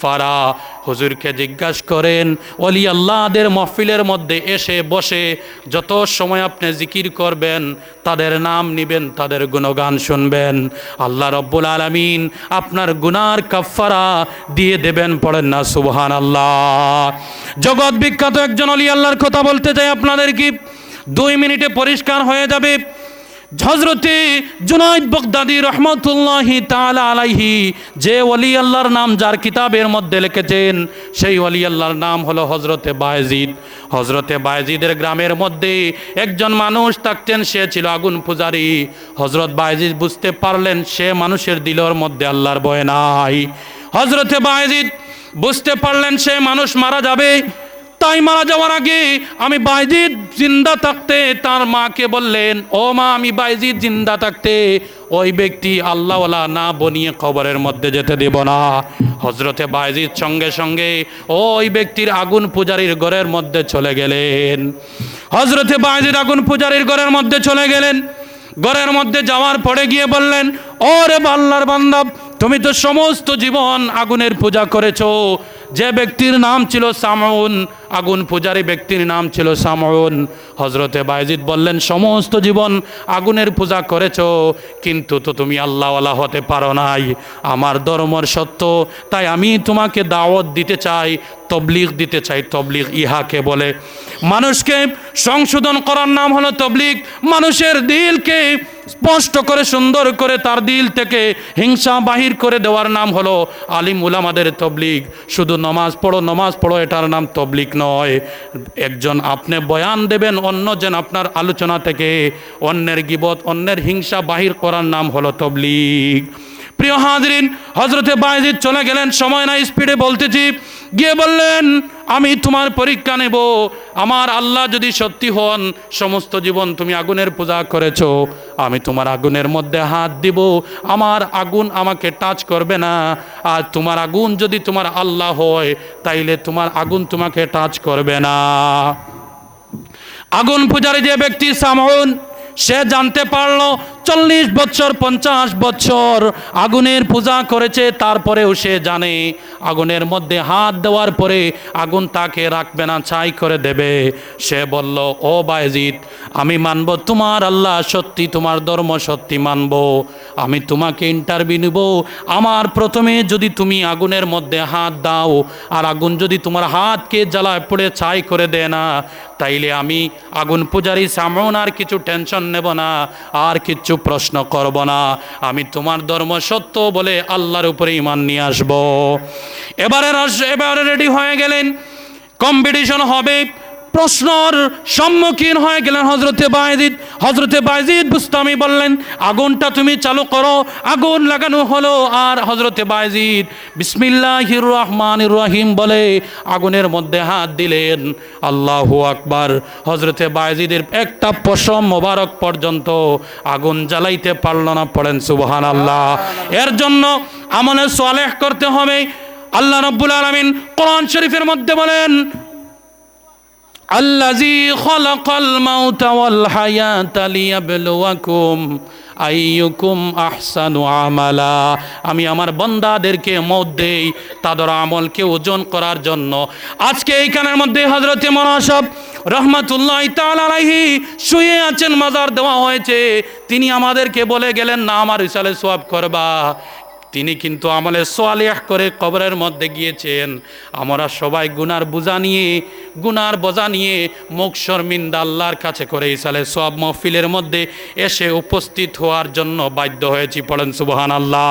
ফারা। হুজুরকে জিজ্ঞাসা করেন অলি আল্লাহদের মহফিলের মধ্যে এসে বসে যত সময় আপনি জিকির করবেন, তাদের নাম নিবেন, তাদের গুণগান শুনবেন। আল্লাহ রব্বুল আলমিন আপনার গুনার কাফারা দিয়ে দেবেন, পড়েন না সুবহান আল্লাহ জগৎ বিখ্যাত একজন অলি আল্লাহর কথা বলতে চাই আপনাদের কি দুই মিনিটে পরিষ্কার হয়ে যাবে। হজরতে জুনাইদ বগদাদি রহমতুল্লাহি তাআলা আলাইহি, যে ওলি আল্লাহর নাম যার কিতাবের মধ্যে লিখেছেন, সেই ওলি আল্লাহর নাম হলো হজরতে বায়জিদ। হজরতে বায়জিদের গ্রামের মধ্যে একজন মানুষ থাকতেন, সে ছিল আগুন পূজারি। হজরত বায়জিদ বুঝতে পারলেন, সে মানুষের দিলর মধ্যে আল্লাহর ভয় নাই। হজরতে বায়জিদ বুঝতে পারলেন, সে মানুষ মারা যাবে। তাই মারা যাওয়ার আগে আমি বাইজিদ জিন্দা থাকতে তার মাকে বললেন, ও মা, আমি বাইজিদ জিন্দা থাকতে। ওই ব্যক্তি আল্লাহওয়ালা না বনিয়ে খবরের মধ্যে যেতে দেব না। হজরতে বাইজিদ সঙ্গে সঙ্গে ওই ব্যক্তির আগুন পূজারীর ঘরের মধ্যে চলে গেলেন। হজরতে বাইজিদ আগুন পূজারীর ঘরের মধ্যে চলে গেলেন। ঘরের মধ্যে যাওয়ার পরে গিয়ে বললেন ও রে আল্লাহর বান্ধব তুমি তো সমস্ত জীবন আগুনের পূজা করেছ। যে ব্যক্তির নাম ছিল সামউন, আগুন পূজারী ব্যক্তির নাম ছিল সামউন। হজরতে বাইজিদ বললেন, সমস্ত জীবন আগুনের পূজা করেছ, কিন্তু তো তুমি আল্লাহওয়ালা হতে পারো নাই। আমার ধর্মর সত্য, তাই আমি তোমাকে দাওয়াত দিতে চাই, তবলিগ দিতে চাই। তবলিগ ইহাকে বলে। মানুষকে সংশোধন করার নাম হলো তবলিগ। মানুষের দিলকে স্পষ্ট করে, সুন্দর করে তার দিল থেকে হিংসা বাহির করে দেওয়ার নাম হলো আলিম উলামাদের তবলিগ। শুধু নমাজ পড়ো নমাজ পড়ো, এটার নাম তবলিগ নয়। একজন আপনি বয়ান দেবেন অন্য যেন আপনার আলোচনা থেকে অন্যের গিবত, অন্যের হিংসা বাহির করার নাম হলো তবলিগ। প্রিয় হাজরিন হজরতে বায়জিদ চলে গেলেন, সময় না স্পিডে বলতেছি, গিয়ে বললেন, আমি তোমার পরীক্ষা নেব আমার আল্লাহ যদি সত্যি হন, সমস্ত জীবন তুমি আগুনের পূজা করেছ, আমি তোমার আগুনের মধ্যে হাত দিব। আমার আগুন আমাকে টাচ করবে না। আর তোমার আগুন যদি তোমার আল্লাহ হয়, তাইলে তোমার আগুন তোমাকে টাচ করবে না। আগুন পূজারে যে ব্যক্তি সামন সে জানতে পারল চল্লিশ বছর, পঞ্চাশ বছর আগুনের পূজা করেছে, তারপরেও সে জানে আগুনের মধ্যে হাত দেওয়ার পরে আগুন তাকে রাখবে না, ছাই করে দেবে। সে বলল, ও বায়জিৎ আমি মানব, তোমার আল্লাহ সত্যি, তোমার ধর্ম সত্যি মানব। আমি তোমাকে ইন্টারভিউ নিব। আমার প্রথমে যদি তুমি আগুনের মধ্যে হাত দাও, আর আগুন যদি তোমার হাতকে জ্বালায় পড়ে, ছাই করে দেয় না, তাইলে আমি আগুন পূজারি সামন আর কিছু টেনশন নেব না, আর কিচ্ছু প্রশ্ন করব না। আমি তোমার ধর্ম সত্য বলে আল্লাহর উপরে ইমান নিয়ে আসব। এবারে এবারে রেডি হয়ে গেলেন। কম্পিটিশন হবে। প্রশ্নর সম্মুখীন হয়ে গেলেন হজরতে বাইজিদ হজরতে বাইজিদ বুস্তামি বললেন, আগুনটা তুমি চালু করো, আগুন লাগানো হলো। আর হজরতে বাইজিদ বিসমিল্লাহির রহমান রহিম বলে আগুনের মধ্যে হাত দিলেন। আল্লাহু আকবার। হজরতে বাইজিদের একটা পশম মোবারক পর্যন্ত আগুন জ্বালাইতে পারল না। পড়েন সুবহান আল্লাহ এর জন্য আমলে সোয়ালেহ করতে হবে। আল্লাহ রব্বুল আলমিন কোরআন শরীফের মধ্যে বলেন الذي خلق الموت والحياة ليبلوكم আইয়ুকুম আহসানু আমালা আমি আমার বন্দাদেরকে মত দেই তাদের আমলকে ওজন করার জন্য আজকে এইখানের মধ্যে হজরতে মনাসব রহমাতুল্লাহ তালাহি শুয়ে আছেন মাজার দেওয়া হয়েছে তিনি আমাদেরকে বলে গেলেন না আমার ইসালে সোয়াব করবা তিনি কিন্তু আমলে সোয়ালিয়াহ করে কবরের মধ্যে গিয়েছেন। আমরা সবাই গুনার বোঝা নিয়ে, গুনার বোঝা নিয়ে মুখ শর্মিন্দা আল্লাহর কাছে করে ইসালে সব মহফিলের মধ্যে এসে উপস্থিত হওয়ার জন্য বাধ্য হয়েছি। পড়েন সুবহান আল্লাহ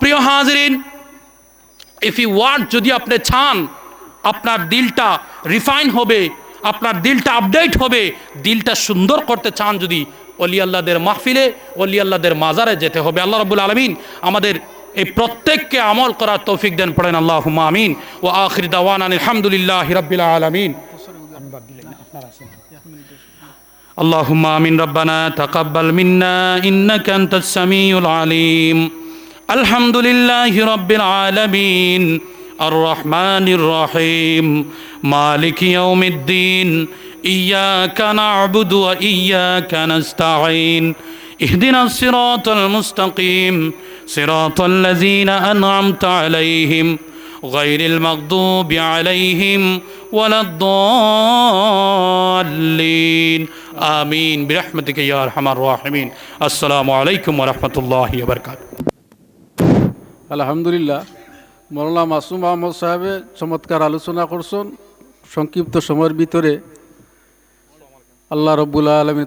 প্রিয় হাজরিন ইফ ইউ ওয়ান্ট যদি আপনি চান, আপনার দিলটা রিফাইন হবে আপনার দিলটা আপডেট হবে দিলটা সুন্দর করতে চান যদি অলি আল্লাহদের মাহফিলে অলি আল্লাহদের মাজারে যেতে হবে আল্লাহ রবুল আলমিন আমাদের এই প্রত্যেককে আমল করার তৌফিক দেন পড়েন আল্লাহ আমিন ও আখির দাওয়ান আলহামদুলিল্লাহ রবিল আলমিন اللهم آمين ربنا تقبل منا إنك أنت السميع العليم الحمد لله رب العالمين الرحمن الرحيم مالك يوم الدين إياك نعبد وإياك نستعين اهدنا الصراط المستقيم صراط الذين أنعمت عليهم غير المغضوب عليهم ولا الضالين آمين برحمتك يا أرحم الراحمين السلام عليكم ورحمة الله وبركاته আলহামদুলিল্লাহ মৌলানা মাসুম আহমদ সাহেবে চমৎকার আলোচনা করছেন সংক্ষিপ্ত সময়ের ভিতরে আল্লাহ রব্বুল আলমী